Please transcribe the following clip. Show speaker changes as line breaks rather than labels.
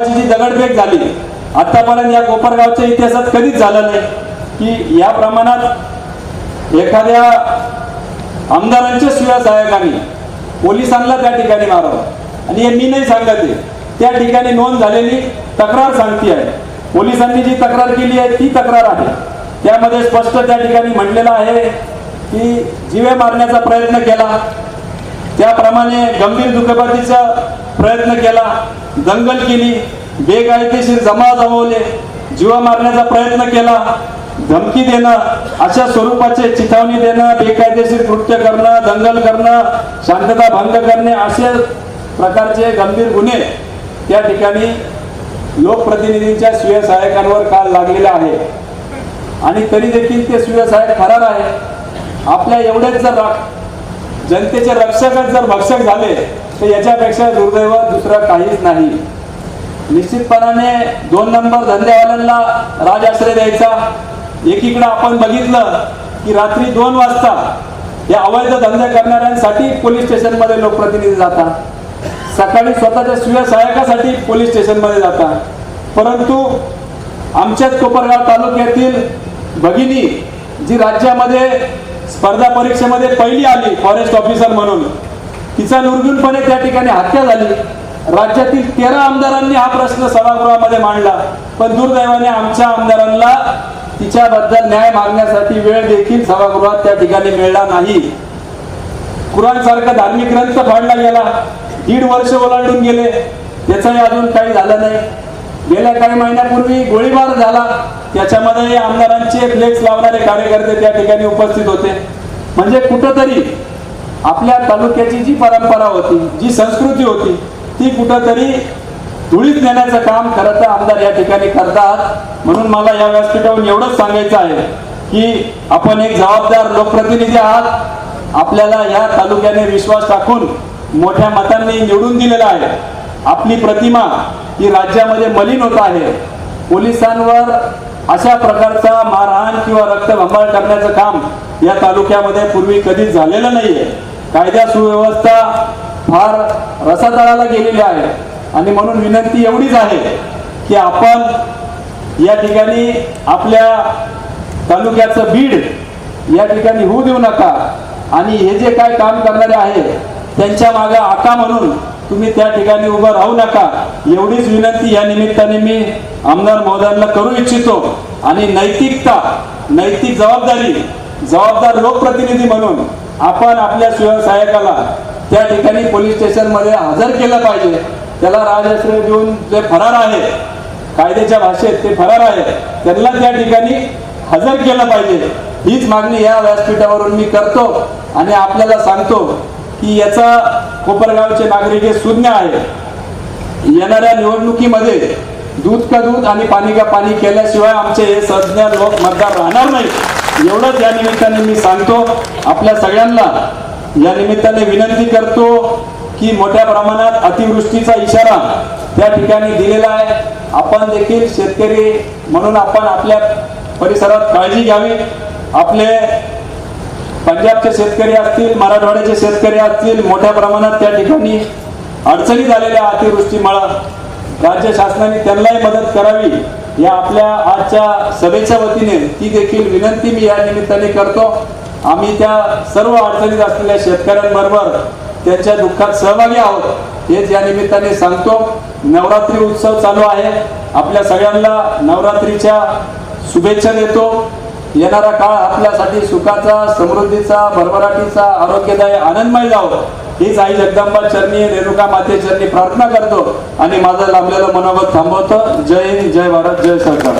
जी दगडफेक झाली आतापर्यंत या कोपरगावच्या इतिहासात कधीच झालं नाही. की या प्रमाणात एखाद्या आमदारांच्या सुया सहायकाने पोलिसांना त्या ठिकाणी मारावं. आणि हे मी नाही सांगत आहे. त्या ठिकाणी नोंद झालेली तक्रार सांगती आहे. पोलिसांनी जी तक्रार केली आहे ती तक्रार आहे. त्यामध्ये स्पष्ट त्या ठिकाणी म्हटलेलं आहे की जीवे मारण्याचा प्रयत्न केला. त्याप्रमाणे गंभीर दुखापतीचा प्रयत्न केला दंगल केली बेकायदेशीर जमा जमवले जीवा मारण्याचा प्रयत्न केला धमकी देणं अशा स्वरूपाचे चिथावणी देणं बेकायदेशीर कृत्य करणं दंगल करणं शांतता भंग करणे असे प्रकारचे गंभीर गुन्हे त्या ठिकाणी लोकप्रतिनिधींच्या स्वीय सहायकांवर काल लागलेले आहे. आणि तरी देखील ते स्वीय सहायक फरार आहे. आपल्या एवढेच जर जनतेचे रक्षकच जर भक्षक झाले तर याच्यापेक्षा दुर्दैव दुसरं काहीच नाही. निश्चितपणाने दोन नंबर धंद्यावाल्यांना राजाश्रय द्यायचा. एकीकडे आपण बघितलं की रात्री दोन वाजता या अवैध धंदे करणाऱ्यांसाठी पोलीस स्टेशनमध्ये लोकप्रतिनिधी जातात. सकाळी स्वतःच्या स्वीय सहायकासाठी पोलीस स्टेशनमध्ये जातात. परंतु आमच्याच कोपरगाव तालुक्यातील भगिनी जी राज्यामध्ये स्पर्धा परीक्षेमध्ये पहिली आली फॉरेस्ट ऑफिसर म्हणून. तिचा निर्गुणपणे त्या ठिकाणी हत्या झाली. राज्यातील तेरा आमदारांनी हा प्रश्न सभागृहामध्ये मांडला. पण दुर्दैवाने आमच्या आमदारांना तिच्याबद्दल न्याय मागण्यासाठी वेळ देखील सभागृहात त्या ठिकाणी मिळला नाही. कुराण सारखा धार्मिक ग्रंथ फाडला गेला. दीड वर्ष ओलांडून गेले. त्याचंही अजून काही झालं नाही. गेल्या काही महिन्यापूर्वी गोळीबार झाला. त्याच्यामध्ये आमदारांचे फ्लेक्स लावणारे कार्यकर्ते त्या ठिकाणी उपस्थित होते. म्हणजे कुठंतरी आपल्या तालुक्याची जी परंपरा होती जी संस्कृती होती ती कुठंतरी धुळीत नेण्याचं काम खरं तर आमदार या ठिकाणी करतात. म्हणून मला या व्यासपीठावरून एवढंच सांगायचं आहे की आपण एक जबाबदार लोकप्रतिनिधी आहात. आपल्याला या तालुक्याने विश्वास टाकून मोठ्या मतांनी निवडून दिलेला आहे. आपली प्रतिमा ही राज्यामध्ये मलिन होत आहे. पोलिसांवर अशा प्रकारचा मारहाण किंवा रक्तभंबाळ करण्याचं काम या तालुक्यामध्ये पूर्वी कधीच झालेलं नाहीये. कायदा सुव्यवस्था फार रसातळाला गेलेली आहे. आणि म्हणून विनंती एवढीच आहे की आपण या ठिकाणी आपल्या तालुक्याचं बीड या ठिकाणी होऊ देऊ नका. आणि हे जे काय काम करणारे आहे त्यांच्या मागे आका म्हणून तुम्ही त्या ठिकाणी उभं राहू नका. एवढीच विनंती या निमित्ताने मी आमदार महोदयांना करू इच्छितो. आणि नैतिकता नैतिक जबाबदारी जबाबदार लोकप्रतिनिधी म्हणून आपण आपल्या शिवसहायकाला त्या ठिकाणी पोलीस स्टेशनमध्ये हजर केलं पाहिजे. त्याला राजाश्रय देऊन जे फरार आहे कायद्याच्या भाषेत ते फरार आहे त्यांना त्या ठिकाणी हजर केलं पाहिजे. हीच मागणी या व्यासपीठावरून मी करतो आणि आपल्याला सांगतो की याचा कोपरगावचे नागरिक हे सुज्ञ आहे येणाऱ्या निवडणुकीमध्ये दूध का दूध आणि पाणी का पाणी केल्याशिवाय आमचे हे सज्ञ लोक मतदार राहणार नाही एवढंच या निमित्ताने मी सांगतो. आपल्या सगळ्यांना या निमित्ताने विनंती करतो की मोठ्या प्रमाणात अतिवृष्टीचा इशारा त्या ठिकाणी दिलेला आहे. आपण देखील शेतकरी म्हणून आपण आपल्या परिसरात काळजी घ्यावी. आपले पंजाबचे शेतकरी असतील मराठवाड्याचे शेतकरी असतील मोठ्या प्रमाणात त्या ठिकाणी अडचणी झालेल्या अतिवृष्टीमुळं राज्य शासनाने त्यांनाही मदत करावी या आपल्या आजच्या सभेच्या वतीने ती देखील विनंती मी या निमित्ताने करतो. आम्ही त्या सर्व अडचणीत असलेल्या शेतकऱ्यांबरोबर त्यांच्या दुःखात सहभागी आहोत हेच या निमित्ताने सांगतो. नवरात्री उत्सव चालू आहे. आपल्या सगळ्यांना नवरात्रीच्या शुभेच्छा देतो. येणारा काळ आपल्यासाठी सुखाचा समृद्धीचा भरभराटीचा आरोग्यदायी आनंदमय जावं. हीच आई जगदंबा चरणी रेणुका माते चरणी प्रार्थना करतो. आणि माझं लाभलेलं मनोगत थांबवतो. जय हिंद जय भारत जय सरकार.